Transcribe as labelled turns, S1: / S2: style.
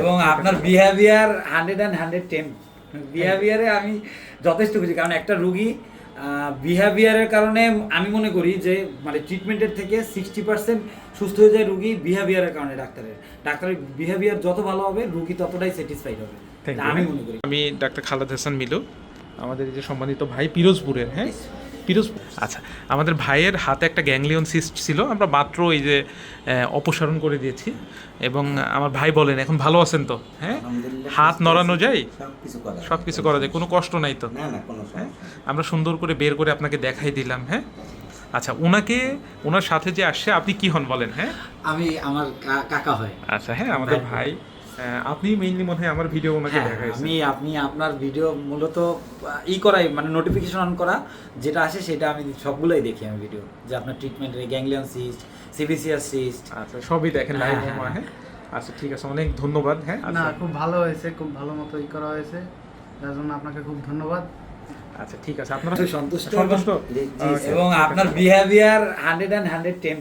S1: এবং আপনার behaviour hundred and hundred ten বিহেভিয়ারে আমি যথেষ্ট খুশি কারণ একটা রুগী বিহেভিয়ারের কারণে আমি মনে করি যে মানে ট্রিটমেন্টের থেকে সিক্সটি পার্সেন্ট সুস্থ হয়ে যায় রুগী বিহেভিয়ারের কারণে ডাক্তারের। ডাক্তারের বিহেভিয়ার যত ভালো হবে রুগী ততটাই স্যাটিসফাইড হবে। আমি মনে করি।
S2: আমি ডাক্তার খালাদ হাসান মিলু আমাদের যে সম্মানিত ভাই পিরোজপুরের হ্যাঁ? পিরোজ আচ্ছা আমাদের ভাইয়ের হাতে একটা গ্যাংলিয়ন সিস্ট ছিল আমরা মাত্র এই যে অপসারণ করে দিয়েছি। এবং আমার ভাই বলেন এখন ভালো আছেন তো? হ্যাঁ? হাত নড়ানো যায়?
S3: সবকিছু করা যায়।
S2: সব কিছু করা যায় কোনো কষ্ট নাই তো?
S3: না না কোনো
S2: হ্যাঁ? আমরা সুন্দর করে বের করে আপনাকে দেখাই দিলাম হ্যাঁ? আচ্ছা ওনাকে ওনার সাথে যে আসছে আপনি কি হন বলেন হ্যাঁ?
S1: আমি আমার কা- কাকা হয়।
S2: আচ্ছা হ্যাঁ আমাদের ভাই। আপনি মেইনলি মনে হয় আমার ভিডিও ওনাকে
S1: হ্যাঁ
S2: দেখাইছেন।
S1: আমি আপনি আপনার ভিডিও মূলত ই করাই মানে নোটিফিকেশন অন করা যেটা আসে সেটা আমি সবগুলোই দেখি আমি ভিডিও যে আপনার ট্রিটমেন্টের গ্যাংলিয়ন সিস্ট সিবিসিআর সিস্ট
S2: আচ্ছা সবই দেখেন লাইভ
S1: হ্যাঁ, হ্যাঁ,
S2: হ্যাঁ। আচ্ছা ঠিক আছে অনেক ধন্যবাদ হ্যাঁ।
S4: না
S2: আচ্ছা।
S4: খুব ভালো হয়েছে খুব ভালো মতো ই করা হয়েছে। যার জন্য আপনাকে খুব ধন্যবাদ।
S2: আচ্ছা ঠিক আছে আপনারা
S1: সন্তুষ্ট
S2: সন্তুষ্ট?
S1: এবং আপনার behaviour hundred and hundred ten